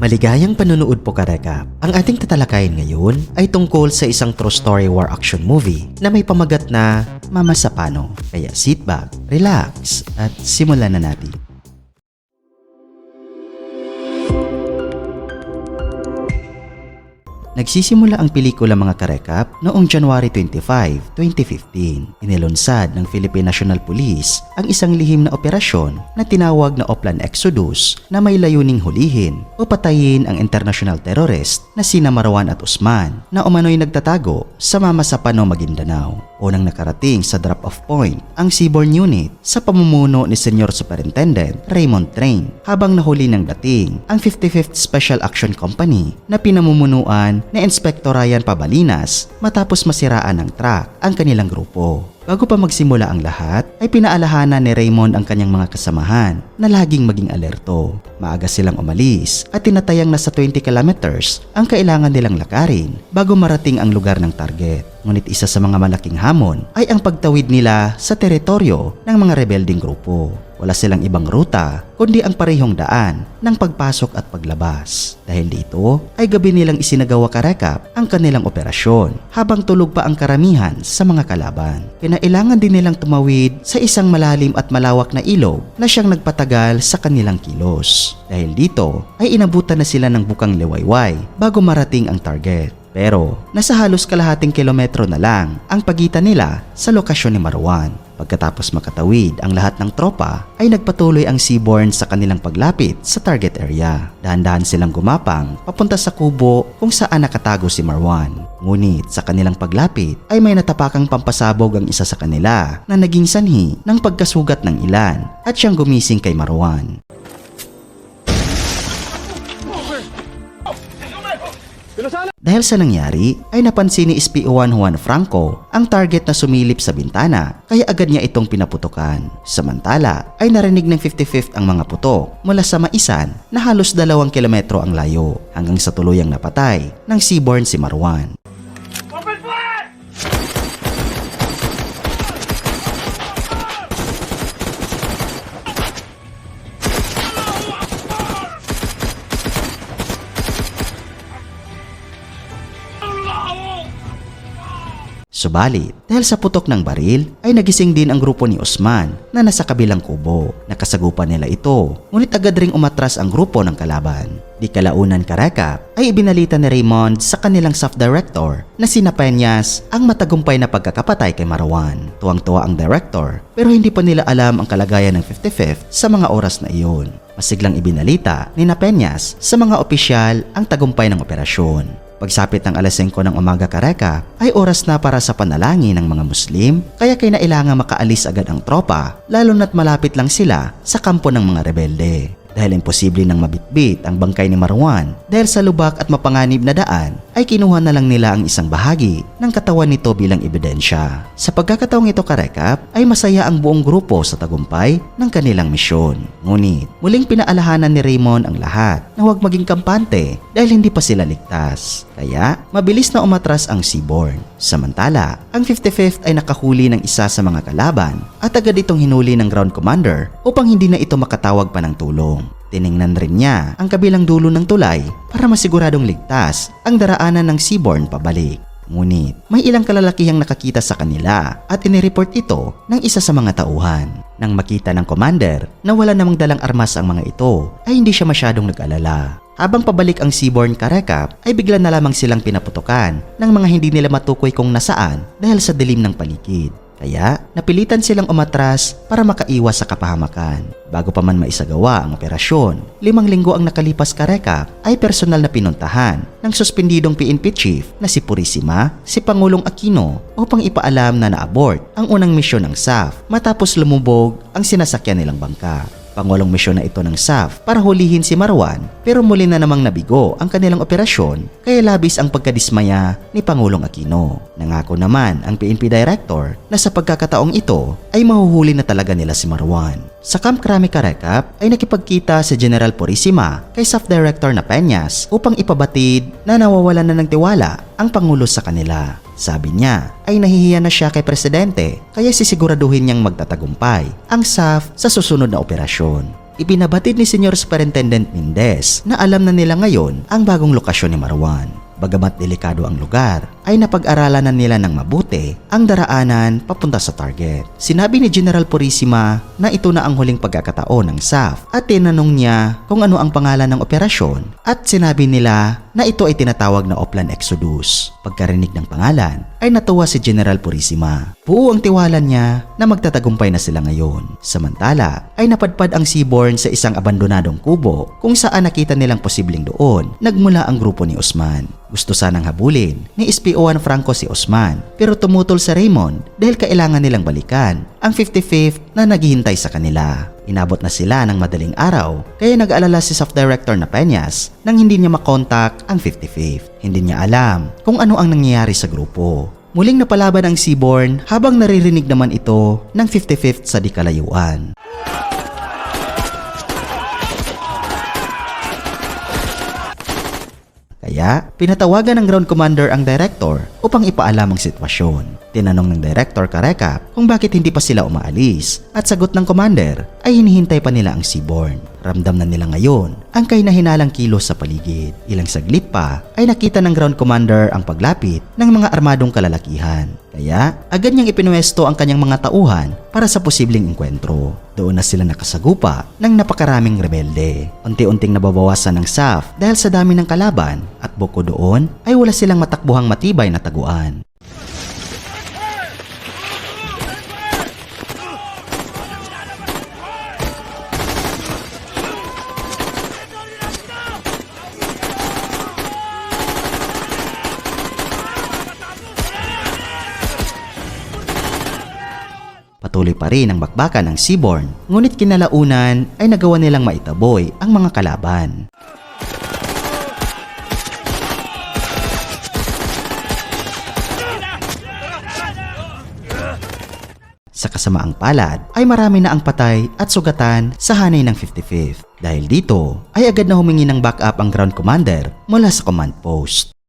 Maligayang panunood po kareka. Ang ating tatalakayin ngayon ay tungkol sa isang true story war action movie na may pamagat na Mama Sapano. Kaya sit back, relax, at simulan na natin. Nagsisimula ang pelikula mga karekap noong January 25, 2015. Inilunsad ng Philippine National Police ang isang lihim na operasyon na tinawag na Oplan Exodus na may layuning hulihin o patayin ang international terrorist na sina Marwan at Usman na umano'y nagtatago sa Mama Sapano, Maguindanao. Unang nakarating sa drop-off point ang Seaborne Unit sa pamumuno ni Senior Superintendent Raymond Train habang nahuli ng dating ang 55th Special Action Company na pinamumunuan ni Inspector Ryan Pabalinas matapos masiraan ng truck ang kanilang grupo. Bago pa magsimula ang lahat, ay pinaalahanan ni Raymond ang kanyang mga kasamahan na laging maging alerto. Maaga silang umalis at tinatayang nasa 20 kilometers ang kailangan nilang lakarin bago marating ang lugar ng target. Ngunit isa sa mga malaking hamon ay ang pagtawid nila sa teritoryo ng mga rebelding grupo. Wala silang ibang ruta kundi ang parehong daan ng pagpasok at paglabas. Dahil dito ay gabi nilang isinagawa karekap ang kanilang operasyon habang tulog pa ang karamihan sa mga kalaban. Kinailangan din nilang tumawid sa isang malalim at malawak na ilog na siyang nagpatagal sa kanilang kilos. Dahil dito ay inabutan na sila ng bukang liwayway bago marating ang target. Pero nasa halos kalahating kilometro na lang ang pagitan nila sa lokasyon ni Marwan. Pagkatapos makatawid ang lahat ng tropa ay nagpatuloy ang Seaborn sa kanilang paglapit sa target area. Dahan-dahan silang gumapang papunta sa kubo kung saan nakatago si Marwan. Ngunit sa kanilang paglapit ay may natapakang pampasabog ang isa sa kanila na naging sanhi ng pagkasugat ng ilan at siyang gumising kay Marwan. Dahil sa nangyari, ay napansin ni SPO1 Juan Franco ang target na sumilip sa bintana kaya agad niya itong pinaputukan. Samantala, ay narinig ng 55th ang mga putok mula sa maisan na halos dalawang kilometro ang layo hanggang sa tuluyang napatay ng Seaborn si Marwan. Subalit, dahil sa putok ng baril, ay nagising din ang grupo ni Osman na nasa kabilang kubo. Nakasagupan nila ito, ngunit agad ring umatras ang grupo ng kalaban. Di kalaunan karekap ay ibinalita ni Raymond sa kanilang staff director na sina Peñas ang matagumpay na pagkakapatay kay Marwan. Tuwang-tuwa ang director pero hindi pa nila alam ang kalagayan ng 55th sa mga oras na iyon. Masiglang ibinalita ni na Peñas sa mga opisyal ang tagumpay ng operasyon. Pagsapit ng alas 5 ng umaga kareka ay oras na para sa panalangin ng mga Muslim kaya kailangan makaalis agad ang tropa lalo na't malapit lang sila sa kampo ng mga rebelde. Dahil imposible nang mabitbit ang bangkay ni Marwan dahil sa lubak at mapanganib na daan ay kinuha na lang nila ang isang bahagi ng katawan nito bilang ebidensya. Sa pagkakataong ito karekap ay masaya ang buong grupo sa tagumpay ng kanilang misyon. Ngunit muling pinaalahanan ni Raymond ang lahat na huwag maging kampante dahil hindi pa sila ligtas. Kaya mabilis na umatras ang Seaborn. Samantala, ang 55th ay nakahuli ng isa sa mga kalaban at agad itong hinuli ng ground commander upang hindi na ito makatawag pa ng tulong. Tiningnan rin niya ang kabilang dulo ng tulay para masiguradong ligtas ang daraanan ng Seaborn pabalik. Ngunit may ilang kalalakihang nakakita sa kanila at inireport ito ng isa sa mga tauhan. Nang makita ng commander na wala namang dalang armas ang mga ito ay hindi siya masyadong nag-alala. Habang pabalik ang Seaborn Karekap ay bigla na lamang silang pinaputukan ng mga hindi nila matukoy kung nasaan dahil sa dilim ng paligid. Kaya napilitan silang umatras para makaiwas sa kapahamakan. Bago pa man maisagawa ang operasyon, limang linggo ang nakalipas kareka ay personal na pinuntahan ng suspendidong PNP chief na si Purisima, si Pangulong Aquino upang ipaalam na na-abort ang unang misyon ng SAF matapos lumubog ang sinasakyan nilang bangka. Pangulong misyon na ito ng SAF para hulihin si Marwan pero muli na namang nabigo ang kanilang operasyon kaya labis ang pagkadismaya ni Pangulong Aquino. Nangako naman ang PNP Director na sa pagkakataong ito ay mahuhuli na talaga nila si Marwan. Sa Camp Krami Karekap ay nakipagkita si General Purisima kay SAF Director na Peñas upang ipabatid na nawawalan na ng tiwala ang Pangulo sa kanila. Sabi niya ay nahihiya na siya kay Presidente kaya sisiguraduhin niyang magtatagumpay ang SAF sa susunod na operasyon. Ibinabatid ni Senyor Superintendent Mendez na alam na nila ngayon ang bagong lokasyon ni Marwan. Bagamat delikado ang lugar, ay napag-aralan na nila ng mabuti ang daraanan papunta sa target. Sinabi ni General Purisima na ito na ang huling pagkakataon ng SAF at tinanong niya kung ano ang pangalan ng operasyon at sinabi nila na ito ay tinatawag na Oplan Exodus. Pagkarinig ng pangalan ay natuwa si General Purisima. Buo ang tiwala niya na magtatagumpay na sila ngayon. Samantala ay napadpad ang Seaborn sa isang abandonadong kubo kung saan nakita nilang posibleng doon nagmula ang grupo ni Osman. Gusto sanang habulin ni SPO1 Franco si Osman pero tumutol sa Raymond dahil kailangan nilang balikan ang 55th na naghihintay sa kanila. Inabot na sila ng madaling araw kaya nag-alala si Soft Director na Peñas nang hindi niya makontak ang 55th. Hindi niya alam kung ano ang nangyayari sa grupo. Muling napalaban ang Seaborn habang naririnig naman ito ng 55th sa di kalayuan. Kaya, pinatawagan ng ground commander ang director upang ipaalam ang sitwasyon. Tinanong ng director Karekap kung bakit hindi pa sila umaalis at sagot ng commander ay hinihintay pa nila ang Seaborn. Ramdam na nila ngayon ang kahina-hinalang kilos sa paligid. Ilang saglit pa ay nakita ng ground commander ang paglapit ng mga armadong kalalakihan. Kaya agad niyang ipinuwesto ang kanyang mga tauhan para sa posibleng engkwentro. Doon na sila nakasagupa ng napakaraming rebelde. Unti-unting nababawasan ng SAF dahil sa dami ng kalaban at buko doon ay wala silang matakbuhang matibay na taguan. Patuloy pa rin ang bakbakan ng Seaborn, ngunit kinalaunan ay nagawa nilang maitaboy ang mga kalaban. Sa kasamaang palad ay marami na ang patay at sugatan sa hanay ng 55th. Dahil dito ay agad na humingi ng backup ang ground commander mula sa command post.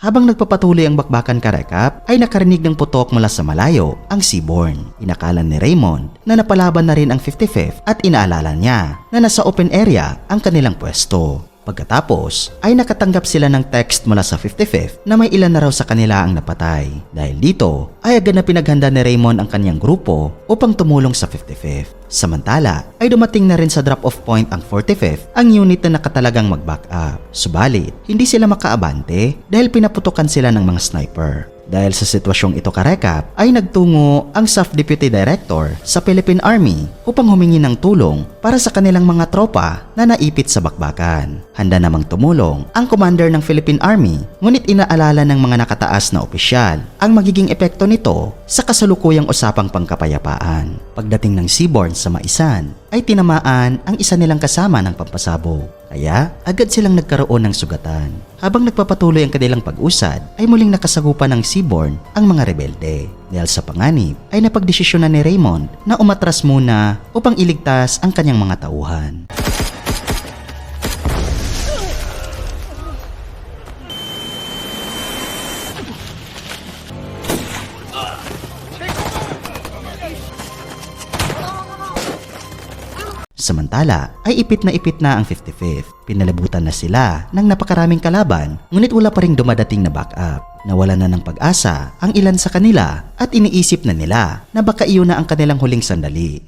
Habang nagpapatuloy ang bakbakan karekap, ay nakarinig ng putok mula sa malayo ang Seaborn. Inakalan ni Raymond na napalaban na rin ang 55th at inaalala niya na nasa open area ang kanilang pwesto. Pagkatapos ay nakatanggap sila ng text mula sa 55th na may ilan na raw sa kanila ang napatay. Dahil dito ay agad na pinaghanda ni Raymond ang kanyang grupo upang tumulong sa 55th. Samantala ay dumating na rin sa drop-off point ang 45th ang unit na nakatalagang mag-back up. Subalit, hindi sila makaabante dahil pinaputukan sila ng mga sniper. Dahil sa sitwasyong ito karekap, ay nagtungo ang SAF Deputy Director sa Philippine Army upang humingi ng tulong para sa kanilang mga tropa na naipit sa bakbakan. Handa namang tumulong ang commander ng Philippine Army, ngunit inaalala ng mga nakataas na opisyal ang magiging epekto nito sa kasalukuyang usapang pangkapayapaan. Pagdating ng Seaborn sa Maisan, ay tinamaan ang isa nilang kasama ng pampasabog. Kaya agad silang nagkaroon ng sugatan. Habang nagpapatuloy ang kanilang pag-usad, ay muling nakasagupan ng Seaborn ang mga rebelde. Dahil sa panganib, ay napagdesisyonan ni Raymond na umatras muna upang iligtas ang kanyang mga tauhan. Samantala ay ipit na ipit na ang 55th. Pinalabutan na sila ng napakaraming kalaban ngunit wala pa ring dumadating na backup. Nawala na ng pag-asa ang ilan sa kanila at iniisip na nila na baka iyon na ang kanilang huling sandali.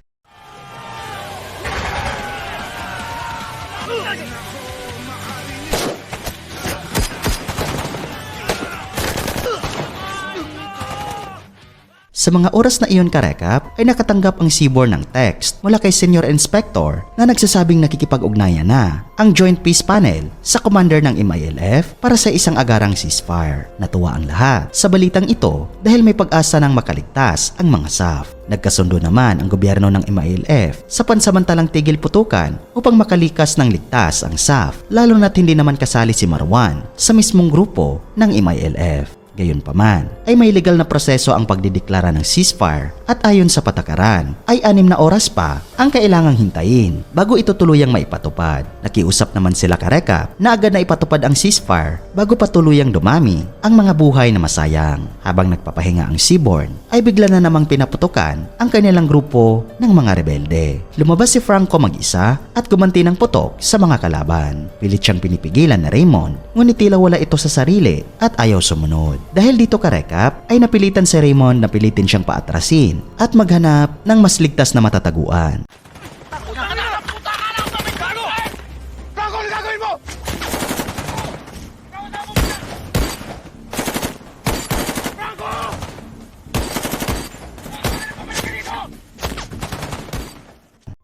Sa mga oras na iyon karekap, ay nakatanggap ang Seaborn ng text mula kay Senior Inspector na nagsasabing nakikipag-ugnayan na ang Joint Peace Panel sa commander ng MILF para sa isang agarang ceasefire. Natuwa ang lahat sa balitang ito dahil may pag-asa ng makaligtas ang mga SAF. Nagkasundo naman ang gobyerno ng MILF sa pansamantalang tigil putukan upang makalikas ng ligtas ang SAF lalo na't hindi naman kasali si Marwan sa mismong grupo ng MILF. Gayunpaman, ay may legal na proseso ang pagdideklara ng ceasefire at ayon sa patakaran ay anim na oras pa ang kailangang hintayin bago ito tuluyang maipatupad. Nakiusap naman sila karekap na agad na ipatupad ang ceasefire bago pa tuluyang dumami ang mga buhay na masayang. Habang nagpapahinga ang Seaborn ay bigla na namang pinaputukan ang kanilang grupo ng mga rebelde. Lumabas si Franco mag-isa at gumanti ng putok sa mga kalaban. Pilit siyang pinipigilan na Raymond ngunit tila wala ito sa sarili at ayaw sumunod. Dahil dito karekap ay napilitan si Raymond na pilitin siyang paatrasin at maghanap ng mas ligtas na matataguan.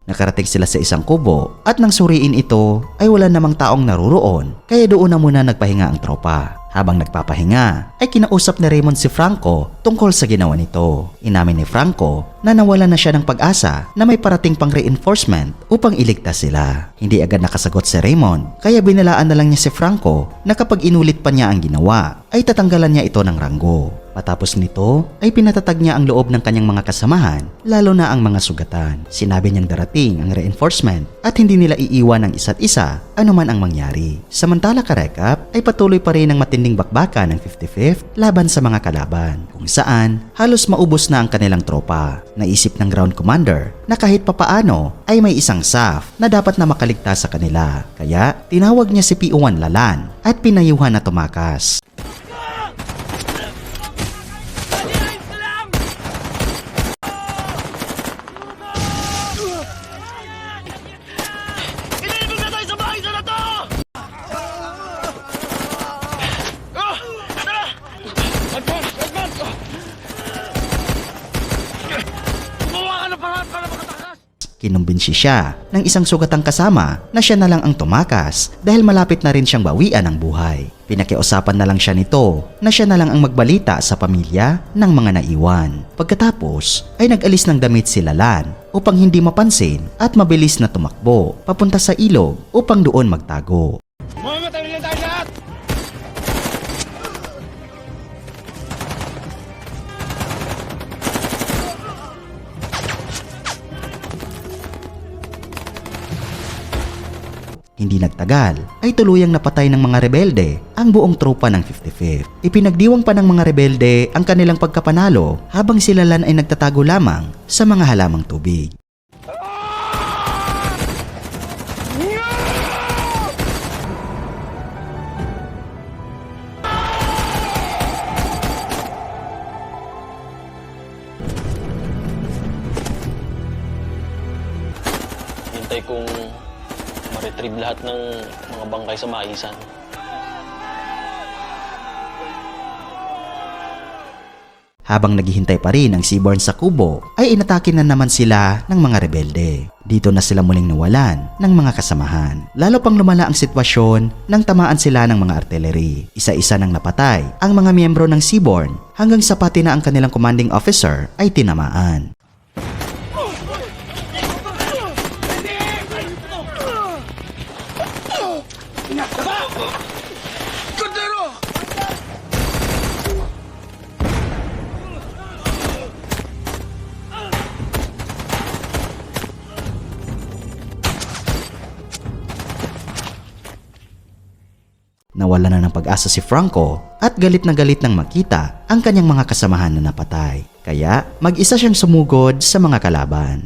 Nakarating sila sa isang kubo at nang suriin ito ay wala namang taong naruroon kaya doon na muna nagpahinga ang tropa. Habang nagpapahinga ay kinausap ni Raymond si Franco tungkol sa ginawa nito. Inamin ni Franco na nawala na siya ng pag-asa na may parating pang reinforcement upang iligtas sila. Hindi agad nakasagot si Raymond kaya binalaan na lang niya si Franco na kapag inulit pa niya ang ginawa ay tatanggalan niya ito ng ranggo. Matapos nito ay pinatatag niya ang loob ng kanyang mga kasamahan, lalo na ang mga sugatan. Sinabi niyang darating ang reinforcement at hindi nila iiwan ang isa't isa anuman ang mangyari. Samantala karekap ay patuloy pa rin ang matinding bakbakan ng 55th laban sa mga kalaban, kung saan halos maubos na ang kanilang tropa. Naisip ng ground commander na kahit papaano ay may isang SAF na dapat na makaligtas sa kanila. Kaya tinawag niya si PO1 Lalan at pinayuhan na tumakas. Kinumbinsi siya ng isang sugatang kasama na siya na lang ang tumakas dahil malapit na rin siyang bawian ang buhay. Pinakiusapan na lang siya nito na siya na lang ang magbalita sa pamilya ng mga naiwan. Pagkatapos ay nag-alis ng damit si Lalan upang hindi mapansin at mabilis na tumakbo papunta sa ilog upang doon magtago. Hindi nagtagal ay tuluyang napatay ng mga rebelde ang buong tropa ng 55th. Ipinagdiwang pa ng mga rebelde ang kanilang pagkapanalo habang sila lan ay nagtatago lamang sa mga halamang tubig. Ma-retrieve lahat ng mga bangkay sa maisan. Habang naghihintay pa rin ang Seaborn sa kubo, ay inatake na naman sila ng mga rebelde. Dito na sila muling nawalan ng mga kasamahan. Lalo pang lumala ang sitwasyon nang tamaan sila ng mga artillery. Isa-isa nang napatay ang mga miyembro ng Seaborn hanggang sa pati na ang kanilang commanding officer ay tinamaan. Nawala na ng pag-asa si Franco at galit na galit nang makita ang kanyang mga kasamahan na napatay. Kaya mag-isa siyang sumugod sa mga kalaban.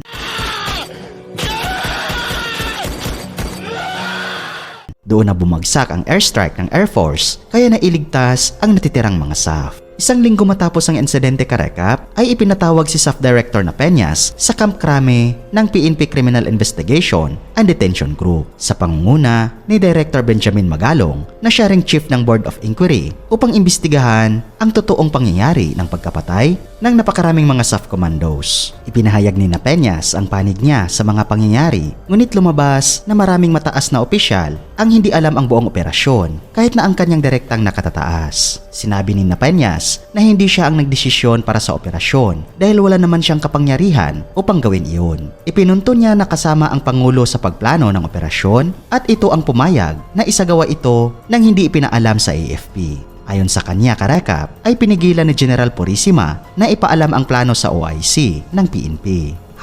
Doon na bumagsak ang airstrike ng Air Force kaya nailigtas ang natitirang mga SAF. Isang linggo matapos ang insidente karekap ay ipinatawag si SAF Director na Peñas sa Camp Crame ng PNP Criminal Investigation and Detention Group sa pangunguna ni Director Benjamin Magalong na siya ring Chief ng Board of Inquiry upang imbestigahan ang totoong pangyayari ng pagkapatay ng napakaraming mga SAF commandos. Ipinahayag ni na Peñas ang panig niya sa mga pangyayari ngunit lumabas na maraming mataas na opisyal ang hindi alam ang buong operasyon kahit na ang kanyang direktang nakatataas. Sinabi ni na Peñas na hindi siya ang nagdesisyon para sa operasyon dahil wala naman siyang kapangyarihan upang gawin iyon. Ipinunto niya na kasama ang Pangulo sa pagplano ng operasyon at ito ang pumayag na isagawa ito nang hindi ipinaalam sa AFP. Ayon sa kanya karekap ay pinigilan ni General Purisima na ipaalam ang plano sa OIC ng PNP.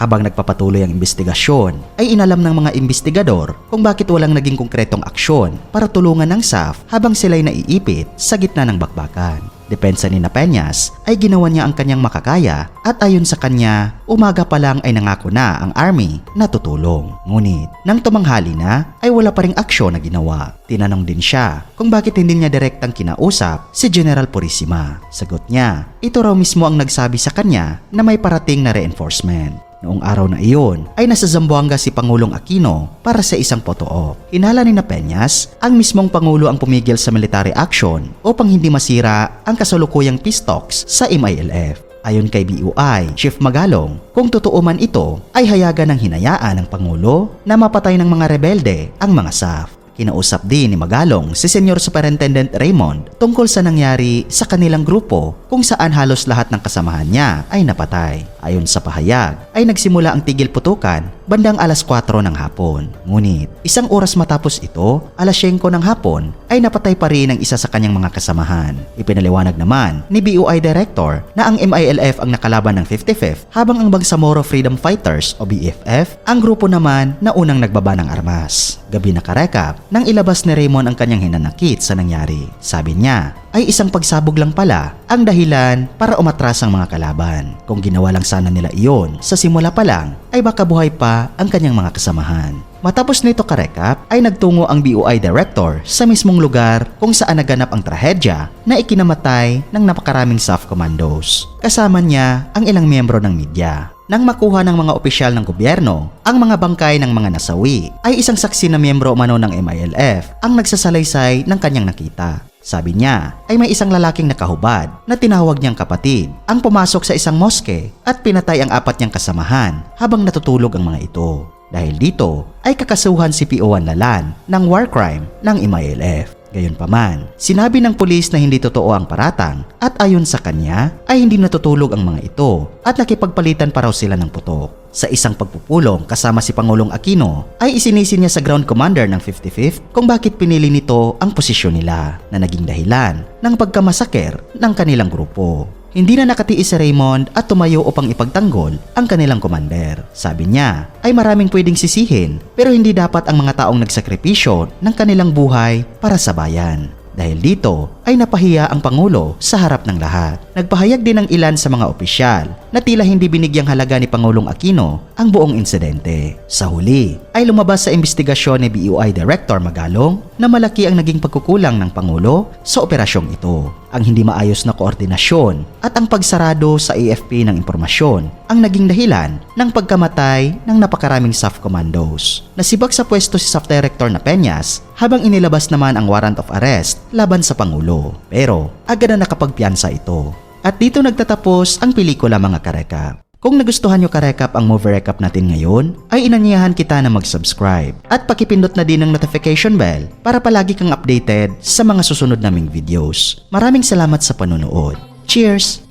Habang nagpapatuloy ang investigasyon, ay inalam ng mga investigador kung bakit walang naging konkretong aksyon para tulungan ng SAF habang sila'y naiipit sa gitna ng bakbakan. Depensa ni Napeñas ay ginawa niya ang kanyang makakaya at ayon sa kanya, umaga pa lang ay nangako na ang army na tutulong. Ngunit, nang tumanghali na, ay wala pa ring aksyon na ginawa. Tinanong din siya kung bakit hindi niya direktang kinausap si General Purisima. Sagot niya, ito raw mismo ang nagsabi sa kanya na may parating na reinforcement. Noong araw na iyon ay nasa Zamboanga si Pangulong Aquino para sa isang photo-op. Hinala ni Napeñas ang mismong Pangulo ang pumigil sa military action upang hindi masira ang kasalukuyang peace talks sa MILF. Ayon kay BUI, Chief Magalong, kung totoo man ito ay hayagan ng hinayaan ng Pangulo na mapatay ng mga rebelde ang mga SAF. Kinausap din ni Magalong si Senior Superintendent Raymond tungkol sa nangyari sa kanilang grupo kung saan halos lahat ng kasamahan niya ay napatay. Ayon sa pahayag, ay nagsimula ang tigil putukan bandang alas 4 ng hapon. Ngunit, isang oras matapos ito, alas 5 ng hapon, ay napatay pa rin ang isa sa kanyang mga kasamahan. Ipinaliwanag naman ni BUI Director na ang MILF ang nakalaban ng 55th habang ang Bangsamoro Freedom Fighters o BFF ang grupo naman na unang nagbaba ng armas. Gabi na karekap, nang ilabas ni Raymond ang kanyang hinanakit sa nangyari. Sabi niya, ay isang pagsabog lang pala ang dahilan para umatras ang mga kalaban. Kung ginawa lang sana nila iyon sa simula pa lang, ay baka buhay pa ang kanyang mga kasamahan. Matapos nito karekap, ay nagtungo ang BUI Director sa mismong lugar kung saan naganap ang trahedya na ikinamatay ng napakaraming SAF commandos. Kasama niya ang ilang miyembro ng media. Nang makuha ng mga opisyal ng gobyerno ang mga bangkay ng mga nasawi, ay isang saksi na miyembro umano ng MILF ang nagsasalaysay ng kanyang nakita. Sabi niya ay may isang lalaking nakahubad na tinawag niyang kapatid ang pumasok sa isang moske at pinatay ang apat niyang kasamahan habang natutulog ang mga ito. Dahil dito ay kakasuhan si P.O. Lalan ng war crime ng MILF. Gayunpaman, sinabi ng pulis na hindi totoo ang paratang at ayon sa kanya ay hindi natutulog ang mga ito at nakipagpalitan pa raw sila ng putok. Sa isang pagpupulong kasama si Pangulong Aquino ay isinisi niya sa ground commander ng 55th kung bakit pinili nito ang posisyon nila na naging dahilan ng pagkamasaker ng kanilang grupo. Hindi na nakatiis si Raymond at tumayo upang ipagtanggol ang kanilang commander. Sabi niya ay maraming pwedeng sisihin pero hindi dapat ang mga taong nagsakripisyo ng kanilang buhay para sa bayan. Dahil dito ay napahiya ang Pangulo sa harap ng lahat. Nagpahayag din ng ilan sa mga opisyal na tila hindi binigyang halaga ni Pangulong Aquino ang buong insidente. Sa huli ay lumabas sa investigasyon ni BUI Director Magalong na malaki ang naging pagkukulang ng Pangulo sa operasyong ito. Ang hindi maayos na koordinasyon at ang pagsarado sa AFP ng impormasyon ang naging dahilan ng pagkamatay ng napakaraming SAF commandos. Nasibak sa pwesto si SAF Director na Peñas habang inilabas naman ang warrant of arrest laban sa Pangulo. Pero agad na nakapagpiansa ito. At dito nagtatapos ang pelikula mga karekap. Kung nagustuhan nyo karekap ang movie recap natin ngayon, ay inanyahan kita na mag-subscribe at pakipindot na din ang notification bell para palagi kang updated sa mga susunod naming videos. Maraming salamat sa panonood. Cheers!